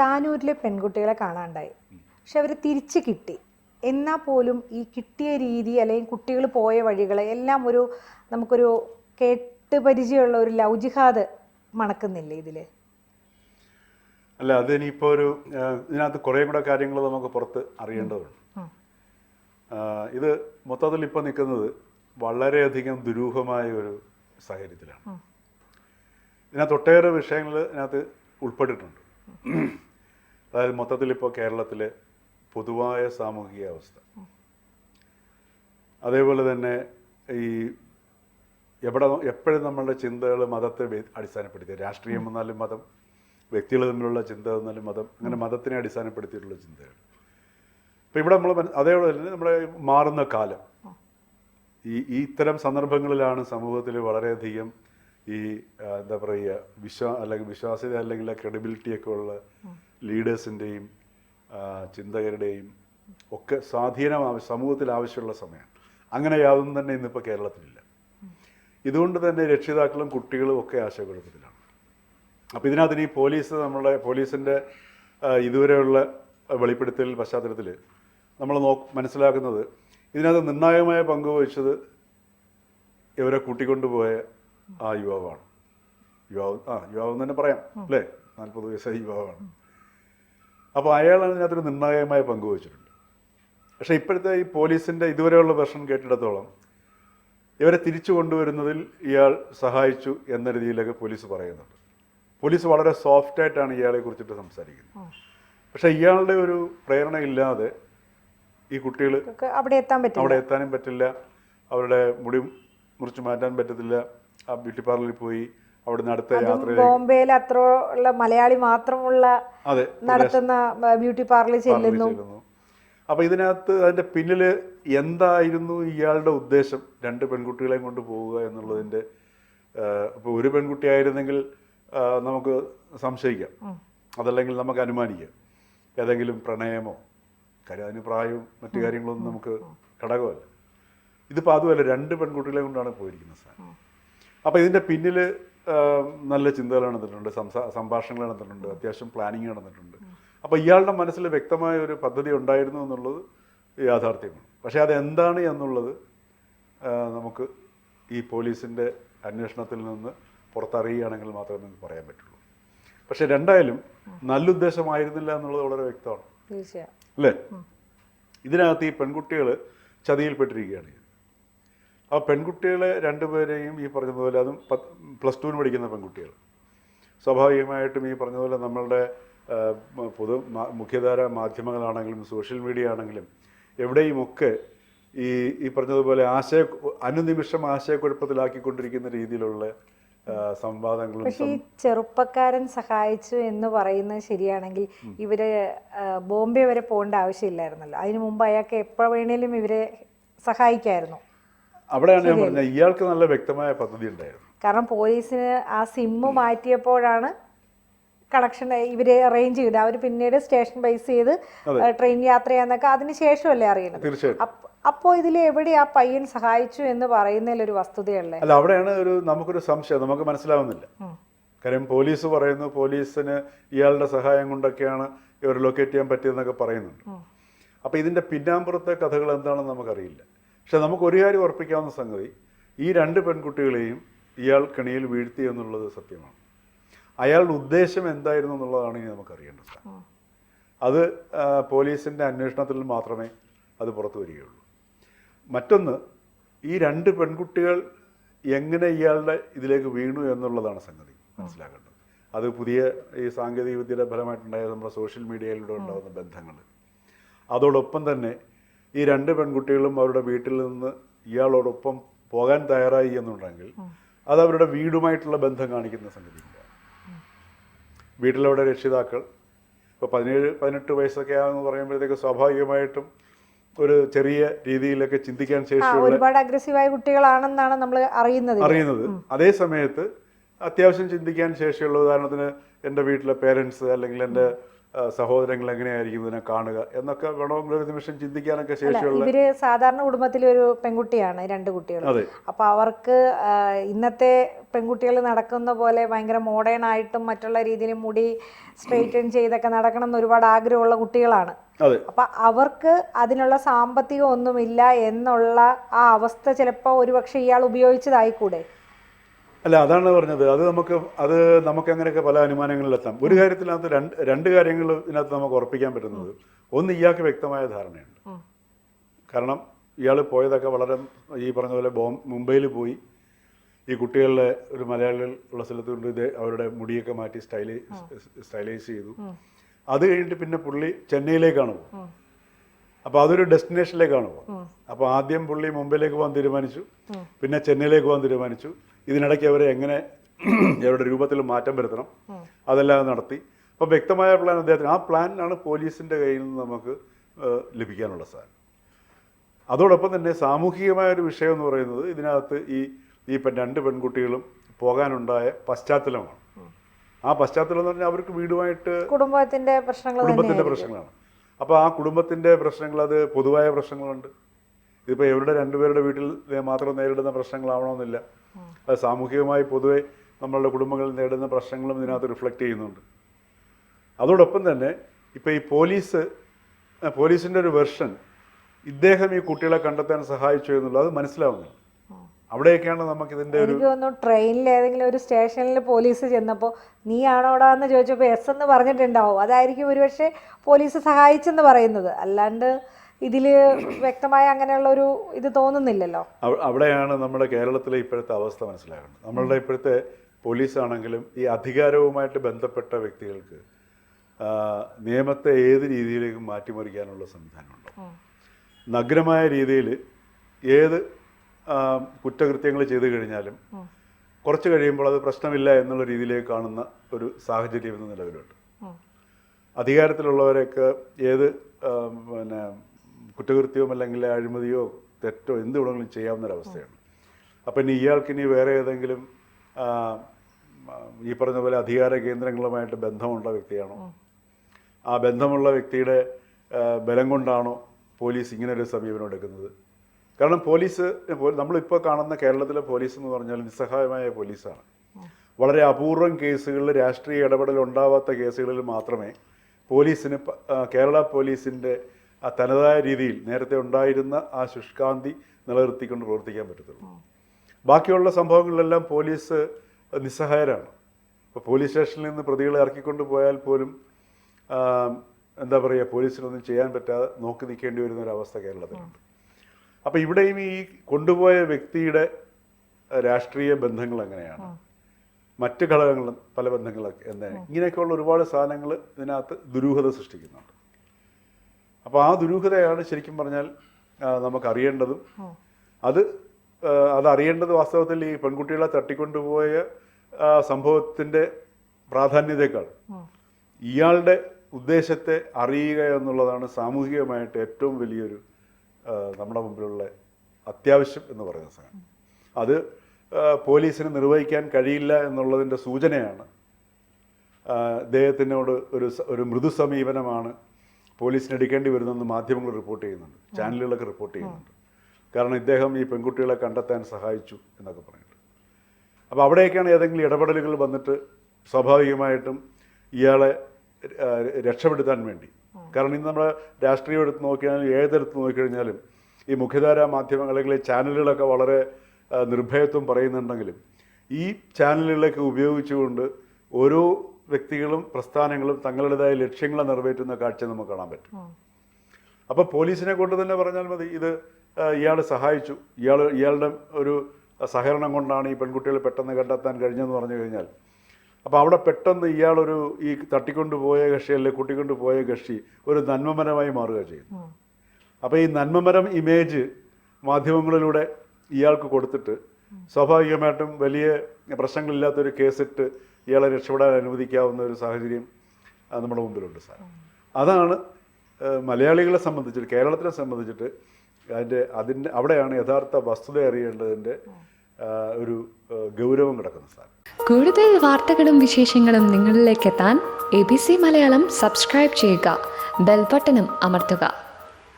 താനൂരിലെ പെൺകുട്ടികളെ കാണാണ്ടായി. പക്ഷെ അവർ തിരിച്ച് കിട്ടി. എന്നാൽ പോലും ഈ കിട്ടിയ രീതി അല്ലെങ്കിൽ കുട്ടികൾ പോയ വഴികൾ എല്ലാം ഒരു നമുക്കൊരു കേട്ട് പരിചയമുള്ള ഒരു ലൗജിഹാദ് ജിഹാദ് മണക്കുന്നില്ലേ ഇതിൽ അല്ല അത് ഇനിയിപ്പോൾ ഒരു ഇതിനകത്ത് കുറേ കൂടെ കാര്യങ്ങൾ നമുക്ക് പുറത്ത് അറിയേണ്ടതുണ്ട്. ഇത് മൊത്തത്തിൽ ഇപ്പോൾ നിൽക്കുന്നത് വളരെയധികം ദുരൂഹമായ ഒരു സാഹചര്യത്തിലാണ്. ഇതിനകത്ത് ഒട്ടേറെ വിഷയങ്ങൾ ഇതിനകത്ത് ഉൾപ്പെട്ടിട്ടുണ്ട്. അതായത് മൊത്തത്തിൽ ഇപ്പോൾ കേരളത്തിലെ പൊതുവായ സാമൂഹിക അവസ്ഥ. അതേപോലെ തന്നെ ഈ എവിടെ എപ്പോഴും നമ്മളുടെ ചിന്തകൾ മതത്തെ അടിസ്ഥാനപ്പെടുത്തി രാഷ്ട്രീയം വന്നാലും മതം വ്യക്തികൾ തമ്മിലുള്ള ചിന്ത വന്നാലും മതം അങ്ങനെ മതത്തിനെ അടിസ്ഥാനപ്പെടുത്തിയിട്ടുള്ള ചിന്തകൾ ഇപ്പം ഇവിടെ നമ്മൾ അതേപോലെ തന്നെ നമ്മുടെ മാറുന്ന കാലം. ഈ ഈ ഇത്തരം സന്ദർഭങ്ങളിലാണ് സമൂഹത്തിൽ വളരെയധികം ഈ എന്താ പറയുക വിശ്വാ അല്ലെങ്കിൽ വിശ്വാസ്യത അല്ലെങ്കിൽ ക്രെഡിബിലിറ്റി ഒക്കെ ഉള്ള ലീഡേഴ്സിന്റെയും ചിന്തകരുടെയും ഒക്കെ സ്വാധീനം സമൂഹത്തിൽ ആവശ്യമുള്ള സമയമാണ്. അങ്ങനെ യാതൊന്നും തന്നെ ഇന്നിപ്പോൾ കേരളത്തിലില്ല. ഇതുകൊണ്ട് തന്നെ രക്ഷിതാക്കളും കുട്ടികളും ഒക്കെ ആശയക്കുഴപ്പത്തിലാണ്. അപ്പോൾ ഇതിനകത്ത് ഈ പോലീസ് നമ്മളെ പോലീസിന്റെ ഇതുവരെയുള്ള വെളിപ്പെടുത്തൽ പശ്ചാത്തലത്തിൽ നമ്മൾ നോ മനസ്സിലാക്കുന്നത് ഇതിനകത്ത് നിർണായകമായ പങ്ക് വഹിച്ചത് ഇവരെ കൂട്ടിക്കൊണ്ടുപോയ ആ യുവാവാണ്. യുവാവ് ആ യുവാവ് തന്നെ പറയാം അല്ലേ? നാൽപ്പത് വയസ്സായ യുവാവാണ്. അപ്പോൾ അയാളാണ് ഇതിനകത്തൊരു നിർണായകമായ പങ്ക് വഹിച്ചിട്ടുണ്ട്. പക്ഷേ ഇപ്പോഴത്തെ ഈ പോലീസിന്റെ ഇതുവരെയുള്ള വെർഷൻ കേട്ടിടത്തോളം ഇവരെ തിരിച്ചു കൊണ്ടുവരുന്നതിൽ ഇയാൾ സഹായിച്ചു എന്ന രീതിയിലൊക്കെ പോലീസ് പറയുന്നുണ്ട്. പോലീസ് വളരെ സോഫ്റ്റായിട്ടാണ് ഇയാളെ കുറിച്ചിട്ട് സംസാരിക്കുന്നത്. പക്ഷേ ഇയാളുടെ ഒരു പ്രേരണ ഇല്ലാതെ ഈ കുട്ടികൾ അവിടെ എത്താൻ പറ്റില്ല. അവിടെ എത്താനും പറ്റില്ല. അവരുടെ മുടി മുറിച്ച് മാറ്റാൻ പറ്റത്തില്ല. ആ ബ്യൂട്ടി പാർലറിൽ പോയി അവിടുന്ന് അടുത്ത യാത്രയിൽ ബോംബെയിൽ അത്ര ഉള്ള മലയാളി മാത്രമുള്ള നടത്തുന്ന ബ്യൂട്ടി പാർലർ ചെല്ലുന്നു. അപ്പൊ ഇതിനകത്ത് അതിന്റെ പിന്നിൽ എന്തായിരുന്നു ഇയാളുടെ ഉദ്ദേശം? രണ്ട് പെൺകുട്ടികളെയും കൊണ്ട് പോവുക എന്നുള്ളതിന്റെ ഇപ്പോൾ ഒരു പെൺകുട്ടിയായിരുന്നെങ്കിൽ ആയിരുന്നെങ്കിൽ നമുക്ക് സംശയിക്കാം. അതല്ലെങ്കിൽ നമുക്ക് അനുമാനിക്കാം. ഏതെങ്കിലും പ്രണയമോ കാര്യം അതിന് പ്രായവും മറ്റു കാര്യങ്ങളൊന്നും നമുക്ക് ഘടകമല്ല. ഇതിപ്പോൾ അതുമല്ല രണ്ട് പെൺകുട്ടികളെ കൊണ്ടാണ് പോയിരിക്കുന്നത് സാർ. അപ്പോൾ ഇതിന്റെ പിന്നിൽ നല്ല ചിന്തകൾ നടന്നിട്ടുണ്ട്. സംസാ സംഭാഷണങ്ങൾ നടന്നിട്ടുണ്ട്. അത്യാവശ്യം പ്ലാനിങ് നടന്നിട്ടുണ്ട്. അപ്പോൾ ഇയാളുടെ മനസ്സിൽ വ്യക്തമായ ഒരു പദ്ധതി ഉണ്ടായിരുന്നു എന്നുള്ളത് യാഥാർത്ഥ്യമാണ്. പക്ഷേ അത് എന്താണ് എന്നുള്ളത് നമുക്ക് ഈ പോലീസിന്റെ അന്വേഷണത്തിൽ നിന്ന് പുറത്തറിയുകയാണെങ്കിൽ മാത്രമേ നമുക്ക് പറയാൻ പറ്റുള്ളൂ. പക്ഷേ രണ്ടായാലും നല്ല ഉദ്ദേശമായിരുന്നില്ല എന്നുള്ളത് വളരെ വ്യക്തമാണ്. അല്ലേ? ഇതിനകത്ത് ഈ പെൺകുട്ടികൾ ചതിയിൽപ്പെട്ടിരിക്കുകയാണ്. ആ പെൺകുട്ടികളെ രണ്ടുപേരെയും ഈ പറഞ്ഞതുപോലെ അതും പ്ലസ് ടുവിന് പഠിക്കുന്ന പെൺകുട്ടികൾ. സ്വാഭാവികമായിട്ടും ഈ പറഞ്ഞതുപോലെ നമ്മളുടെ പൊതു മുഖ്യധാര മാധ്യമങ്ങളാണെങ്കിലും സോഷ്യൽ മീഡിയ ആണെങ്കിലും എവിടെയുമൊക്കെ ഈ ഈ പറഞ്ഞതുപോലെ ആശയ അനുനിമിഷം ആശയക്കുഴപ്പത്തിലാക്കിക്കൊണ്ടിരിക്കുന്ന രീതിയിലുള്ള സംവാദങ്ങളും പക്ഷെ ഈ ചെറുപ്പക്കാരൻ സഹായിച്ചു എന്ന് പറയുന്നത് ശരിയാണെങ്കിൽ ഇവർ ബോംബെ വരെ പോകേണ്ട ആവശ്യമില്ലായിരുന്നല്ലോ. അതിനു മുമ്പ് അയാൾക്ക് എപ്പോൾ വേണേലും ഇവരെ സഹായിക്കായിരുന്നു. അവിടെയാണ് ഞാൻ പറഞ്ഞത് ഇയാൾക്ക് നല്ല വ്യക്തമായ പദ്ധതി ഉണ്ടായിരുന്നു. കാരണം പോലീസിന് ആ സിമ്മ് മാറ്റിയപ്പോഴാണ് കണക്ഷൻ ഇവരെ അറേഞ്ച് ചെയ്ത് അവർ പിന്നീട് സ്റ്റേഷൻ ബേസ് ചെയ്ത് ട്രെയിൻ യാത്ര ചെയ്യാന്നൊക്കെ അതിന് ശേഷമല്ലേ അറിയുന്നത്? തീർച്ചയായിട്ടും. അപ്പ- അപ്പോ ഇതിൽ എവിടെ ആ പയ്യൻ സഹായിച്ചു എന്ന് പറയുന്നതിൽ ഒരു വസ്തുതയല്ലേ? അല്ല അവിടെയാണ് ഒരു നമുക്കൊരു സംശയം നമുക്ക് മനസ്സിലാവുന്നില്ല. കാര്യം പോലീസ് പറയുന്നു പോലീസിന് ഇയാളുടെ സഹായം കൊണ്ടൊക്കെയാണ് ഇവർ ലൊക്കേറ്റ് ചെയ്യാൻ പറ്റിയതെന്നൊക്കെ പറയുന്നുണ്ട്. അപ്പോൾ ഇതിന്റെ പിന്നാമ്പുറത്തെ കഥകൾ എന്താണെന്ന് നമുക്കറിയില്ല. പക്ഷെ നമുക്ക് ഒരു കാര്യം ഉറപ്പിക്കാവുന്ന സംഗതി ഈ രണ്ട് പെൺകുട്ടികളെയും ഇയാൾ കെണിയിൽ വീഴ്ത്തി എന്നുള്ളത് സത്യമാണ്. അയാളുടെ ഉദ്ദേശം എന്തായിരുന്നു എന്നുള്ളതാണ് ഇനി നമുക്കറിയേണ്ടത്. അത് പോലീസിന്റെ അന്വേഷണത്തിൽ മാത്രമേ അത് പുറത്തു വരികയുള്ളൂ. മറ്റൊന്ന് ഈ രണ്ട് പെൺകുട്ടികൾ എങ്ങനെ ഇയാളുടെ ഇതിലേക്ക് വീണു എന്നുള്ളതാണ് സംഗതി മനസ്സിലാക്കേണ്ടത്. അത് പുതിയ ഈ സാങ്കേതിക വിദ്യയുടെ ഫലമായിട്ടുണ്ടായ നമ്മുടെ സോഷ്യൽ മീഡിയയിലൂടെ ഉണ്ടാകുന്ന ബന്ധങ്ങൾ. അതോടൊപ്പം തന്നെ ഈ രണ്ട് പെൺകുട്ടികളും അവരുടെ വീട്ടിൽ നിന്ന് ഇയാളോടൊപ്പം പോകാൻ തയ്യാറായി എന്നുണ്ടെങ്കിൽ അത് അവരുടെ വീടുമായിട്ടുള്ള ബന്ധം കാണിക്കുന്ന സംഗതിയില്ല വീട്ടിലവിടെ രക്ഷിതാക്കൾ ഇപ്പോൾ പതിനേഴ് പതിനെട്ട് വയസ്സൊക്കെ ആണെന്ന് പറയുമ്പോഴത്തേക്ക് സ്വാഭാവികമായിട്ടും ഒരു ചെറിയ രീതിയിലൊക്കെ ചിന്തിക്കാൻ ശേഷിയുള്ള ഒരുപാട് അഗ്രസീവായ കുട്ടികളാണെന്നാണ് നമ്മൾ അറിയുന്നത്. അറിയുന്നത്. അതേ സമയത്ത് അത്യാവശ്യം ചിന്തിക്കാൻ ശേഷിയുള്ള ഉദാഹരണത്തിന് എന്റെ വീട്ടിലെ പേരൻസ് അല്ലെങ്കിൽ എന്റെ സഹോദരങ്ങൾ എങ്ങനെയായിരിക്കും ഇതിനെ കാണുക എന്നൊക്കെ വേണമെങ്കിൽ ഒരു നിമിഷം ചിന്തിക്കാനൊക്കെ ശേഷിയുള്ള ഇവർ സാധാരണ കുടുംബത്തിലെ ഒരു പെൺകുട്ടിയാണ് രണ്ട് കുട്ടികൾ അപ്പൊ അവർക്ക് ഇന്നത്തെ പെൺകുട്ടികൾ നടക്കുന്ന പോലെ ഭയങ്കര മോഡേൺ ആയിട്ടും മറ്റുള്ള രീതിയിൽ മുടി സ്ട്രെയിറ്റൻ ചെയ്തൊക്കെ നടക്കണം എന്ന് ഒരുപാട് ആഗ്രഹമുള്ള കുട്ടികളാണ്. അപ്പൊ അവർക്ക് അതിനുള്ള സാമ്പത്തികം ഒന്നുമില്ല എന്നുള്ള ആ അവസ്ഥ ചിലപ്പോൾ ഒരുപക്ഷെ ഇയാൾ ഉപയോഗിച്ചതായിക്കൂടെ? അല്ല അതാണ് പറഞ്ഞത്. അത് നമുക്ക് അത് നമുക്ക് അങ്ങനെയൊക്കെ പല അനുമാനങ്ങളിലെത്താം. ഒരു കാര്യത്തിനകത്ത് രണ്ട് രണ്ട് കാര്യങ്ങൾ ഇതിനകത്ത് നമുക്ക് ഉറപ്പിക്കാൻ പറ്റുന്നത്. ഒന്ന് ഇയാൾക്ക് വ്യക്തമായ ധാരണയുണ്ട്. കാരണം ഇയാൾ പോയതൊക്കെ വളരെ ഈ പറഞ്ഞ പോലെ ബോം മുംബൈയിൽ പോയി. ഈ കുട്ടികളുടെ ഒരു മലയാളികൾ ഉള്ള സ്ഥലത്ത് കൊണ്ട് ഇത് അവരുടെ മുടിയൊക്കെ മാറ്റി സ്റ്റൈലൈ സ്റ്റൈലൈസ് ചെയ്തു. അത് കഴിഞ്ഞിട്ട് പിന്നെ പുള്ളി ചെന്നൈയിലേക്കാണ് പോകും അപ്പോൾ അതൊരു ഡെസ്റ്റിനേഷനിലേക്കാണ് പോകും അപ്പോൾ ആദ്യം പുള്ളി മുംബൈയിലേക്ക് പോകാൻ തീരുമാനിച്ചു. പിന്നെ ചെന്നൈയിലേക്ക് പോകാൻ തീരുമാനിച്ചു. ഇതിനിടയ്ക്ക് അവരെ എങ്ങനെ അവരുടെ രൂപത്തിൽ മാറ്റം വരുത്തണം. അതെല്ലാം നടത്തി. അപ്പോൾ വ്യക്തമായ പ്ലാൻ അദ്ദേഹത്തിന് ആ പ്ലാനാണ് പോലീസിന്റെ കയ്യിൽ നിന്ന് നമുക്ക് ലഭിക്കാനുള്ള സാധനം. അതോടൊപ്പം തന്നെ സാമൂഹികമായ ഒരു വിഷയം എന്ന് പറയുന്നത് ഇതിനകത്ത് ഈ ഈ രണ്ട് പെൺകുട്ടികളും പോകാനുണ്ടായ പശ്ചാത്തലമാണ്. ആ പശ്ചാത്തലം എന്ന് പറഞ്ഞാൽ അവർക്ക് വീടുമായിട്ട് കുടുംബത്തിന്റെ പ്രശ്നങ്ങൾ കുടുംബത്തിന്റെ പ്രശ്നങ്ങളാണ്. അപ്പോൾ ആ കുടുംബത്തിന്റെ പ്രശ്നങ്ങൾ അത് പൊതുവായ പ്രശ്നങ്ങളുണ്ട്. ഇതിപ്പോൾ ഇവരുടെ രണ്ടുപേരുടെ വീട്ടിൽ മാത്രം നേരിടുന്ന പ്രശ്നങ്ങളാവണമെന്നില്ല. അത് സാമൂഹികമായി പൊതുവെ നമ്മളുടെ കുടുംബങ്ങളിൽ നേരിടുന്ന പ്രശ്നങ്ങളും ഇതിനകത്ത് റിഫ്ലക്റ്റ് ചെയ്യുന്നുണ്ട്. അതോടൊപ്പം തന്നെ ഇപ്പോൾ ഈ പോലീസ് പോലീസിന്റെ ഒരു വെർഷൻ ഇദ്ദേഹം ഈ കുട്ടികളെ കണ്ടെത്താൻ സഹായിച്ചു എന്നുള്ളത് അത് മനസ്സിലാവുന്നില്ല. അവിടെയൊക്കെയാണ് നമുക്ക് ഇതിന്റെ ഒരു ട്രെയിനിൽ ഏതെങ്കിലും ഒരു സ്റ്റേഷനിൽ പോലീസ് ചെന്നപ്പോൾ നീ ആണോടാ എന്ന് ചോദിച്ചപ്പോൾ എസ് എന്ന് പറഞ്ഞിട്ടുണ്ടാവും. അതായിരിക്കും ഒരുപക്ഷെ പോലീസ് സഹായിച്ചെന്ന് പറയുന്നത്. അല്ലാണ്ട് ഇതിൽ വ്യക്തമായ അങ്ങനെയുള്ള ഒരു ഇത് തോന്നുന്നില്ലല്ലോ? അവിടെയാണ് നമ്മുടെ കേരളത്തിലെ ഇപ്പോഴത്തെ അവസ്ഥ മനസ്സിലാകുന്നത്. നമ്മളുടെ ഇപ്പോഴത്തെ പോലീസ് ആണെങ്കിലും ഈ അധികാരവുമായിട്ട് ബന്ധപ്പെട്ട വ്യക്തികൾക്ക് നിയമത്തെ ഏത് രീതിയിലേക്കും മാറ്റിമറിക്കാനുള്ള സംവിധാനമുണ്ട്? നഗ്നമായ രീതിയിൽ ഏത് കുറ്റകൃത്യങ്ങൾ ചെയ്തു കഴിഞ്ഞാലും കുറച്ച് കഴിയുമ്പോൾ അത് പ്രശ്നമില്ല എന്നുള്ള രീതിയിലേക്ക് കാണുന്ന ഒരു സാഹചര്യം ഇന്ന് നിലവിലുണ്ട്. അധികാരത്തിലുള്ളവരൊക്കെ ഏത് പിന്നെ കുറ്റകൃത്യവും അല്ലെങ്കിൽ അഴിമതിയോ തെറ്റോ എന്ത് വേണമെങ്കിലും ചെയ്യാവുന്നൊരവസ്ഥയാണ്. അപ്പം ഇനി ഇയാൾക്ക് ഇനി വേറെ ഏതെങ്കിലും ഈ പറഞ്ഞ പോലെ അധികാര കേന്ദ്രങ്ങളുമായിട്ട് ബന്ധമുള്ള വ്യക്തിയാണോ? ആ ബന്ധമുള്ള വ്യക്തിയുടെ ബലം കൊണ്ടാണോ പോലീസ് ഇങ്ങനെ ഒരു സമീപനം എടുക്കുന്നത്? കാരണം പോലീസ് നമ്മളിപ്പോൾ കാണുന്ന കേരളത്തിലെ പോലീസ് എന്ന് പറഞ്ഞാൽ നിസ്സഹായമായ പോലീസാണ്. വളരെ അപൂർവം കേസുകളിൽ രാഷ്ട്രീയ ഇടപെടൽ ഉണ്ടാവാത്ത കേസുകളിൽ മാത്രമേ പോലീസിന് കേരള പോലീസിന്റെ ആ തനതായ രീതിയിൽ നേരത്തെ ഉണ്ടായിരുന്ന ആ ശുഷ്കാന്തി നിലനിർത്തിക്കൊണ്ട് പ്രവർത്തിക്കാൻ പറ്റത്തുള്ളൂ. ബാക്കിയുള്ള സംഭവങ്ങളിലെല്ലാം പോലീസ് നിസ്സഹായരാണ്. ഇപ്പോൾ പോലീസ് സ്റ്റേഷനിൽ നിന്ന് പ്രതികളെ ഇറക്കിക്കൊണ്ട് പോയാൽ പോലും എന്താ പറയുക പോലീസിനൊന്നും ചെയ്യാൻ പറ്റാതെ നോക്കി നിൽക്കേണ്ടി വരുന്ന ഒരു അവസ്ഥ കേരളത്തിലുണ്ട്. അപ്പോൾ ഇവിടെയും ഈ കൊണ്ടുപോയ വ്യക്തിയുടെ രാഷ്ട്രീയ ബന്ധങ്ങൾ എങ്ങനെയാണ്? മറ്റ് ഘടകങ്ങളും പല ബന്ധങ്ങളൊക്കെ എന്താണ്? ഇങ്ങനെയൊക്കെയുള്ള ഒരുപാട് സാധനങ്ങൾ ഇതിനകത്ത് ദുരൂഹത സൃഷ്ടിക്കുന്നുണ്ട്. അപ്പോൾ ആ ദുരൂഹതയാണ് ശരിക്കും പറഞ്ഞാൽ നമുക്കറിയേണ്ടതും. അത് അതറിയേണ്ടത് വാസ്തവത്തിൽ ഈ പെൺകുട്ടികളെ തട്ടിക്കൊണ്ടുപോയ സംഭവത്തിന്റെ സംഭവത്തിന്റെ പ്രാധാന്യതയേക്കാൾ ഇയാളുടെ ഉദ്ദേശത്തെ അറിയുക എന്നുള്ളതാണ് സാമൂഹികമായിട്ട് ഏറ്റവും വലിയൊരു നമ്മുടെ മുമ്പിലുള്ള അത്യാവശ്യം എന്ന് പറയുന്ന സാധനം. അത് പോലീസിന് നിർവഹിക്കാൻ കഴിയില്ല എന്നുള്ളതിന്റെ സൂചനയാണ്. അദ്ദേഹത്തിനോട് ഒരു ഒരു മൃദു സമീപനമാണ് പോലീസിന് എടുക്കേണ്ടി വരുന്നതെന്ന് മാധ്യമങ്ങൾ റിപ്പോർട്ട് ചെയ്യുന്നുണ്ട്. ചാനലുകളൊക്കെ റിപ്പോർട്ട് ചെയ്യുന്നുണ്ട്. കാരണം ഇദ്ദേഹം ഈ പെൺകുട്ടികളെ കണ്ടെത്താൻ സഹായിച്ചു എന്നൊക്കെ പറഞ്ഞിട്ട്. അപ്പോൾ അവിടെയൊക്കെയാണ് ഏതെങ്കിലും ഇടപെടലുകൾ വന്നിട്ട് സ്വാഭാവികമായിട്ടും ഇയാളെ രക്ഷപ്പെടുത്താൻ വേണ്ടി. കാരണം ഇന്ന് നമ്മുടെ രാഷ്ട്രീയം എടുത്ത് നോക്കിയാലും ഏതെടുത്ത് നോക്കിക്കഴിഞ്ഞാലും ഈ മുഖ്യധാര മാധ്യമങ്ങൾ അല്ലെങ്കിൽ ചാനലുകളൊക്കെ വളരെ നിർഭയത്വം പറയുന്നുണ്ടെങ്കിലും ഈ ചാനലുകളൊക്കെ ഉപയോഗിച്ചുകൊണ്ട് ഓരോ വ്യക്തികളും പ്രസ്ഥാനങ്ങളും തങ്ങളുടേതായ ലക്ഷ്യങ്ങളെ നിറവേറ്റുന്ന കാഴ്ച നമുക്ക് കാണാൻ പറ്റും. അപ്പോൾ പോലീസിനെ കൊണ്ട് തന്നെ പറഞ്ഞാൽ മതി ഇത് ഇയാൾ സഹായിച്ചു. ഇയാൾ ഇയാളുടെ ഒരു സഹകരണം കൊണ്ടാണ് ഈ പെൺകുട്ടികളെ പെട്ടെന്ന് കണ്ടെത്താൻ കഴിഞ്ഞെന്ന് പറഞ്ഞു കഴിഞ്ഞാൽ. അപ്പോൾ അവിടെ പെട്ടെന്ന് ഇയാളൊരു ഈ തട്ടിക്കൊണ്ടുപോയ കക്ഷി അല്ലെങ്കിൽ കൂട്ടിക്കൊണ്ടുപോയ കക്ഷി ഒരു നന്മമരമായി മാറുക ചെയ്യും അപ്പോൾ ഈ നന്മമരം ഇമേജ് മാധ്യമങ്ങളിലൂടെ ഇയാൾക്ക് കൊടുത്തിട്ട് സ്വാഭാവികമായിട്ടും വലിയ പ്രശ്നങ്ങളില്ലാത്തൊരു കേസിട്ട് ഇയാളെ രക്ഷപ്പെടാൻ അനുവദിക്കാവുന്ന ഒരു സാഹചര്യം നമ്മുടെ മുമ്പിലുണ്ട് സാർ. അതാണ് മലയാളികളെ സംബന്ധിച്ചിട്ട് കേരളത്തിനെ സംബന്ധിച്ചിട്ട് അതിന്റെ അതിന്റെ അവിടെയാണ് യഥാർത്ഥ വസ്തുത അറിയേണ്ടതിന്റെ ഒരു ഗൗരവം കിടക്കുന്ന സാർ. കൂടുതൽ വാർത്തകളും വിശേഷങ്ങളും നിങ്ങളിലേക്ക് എത്താൻ A B C Malayalam subscribe ചെയ്യുക ബെൽബട്ടനും അമർത്തുക.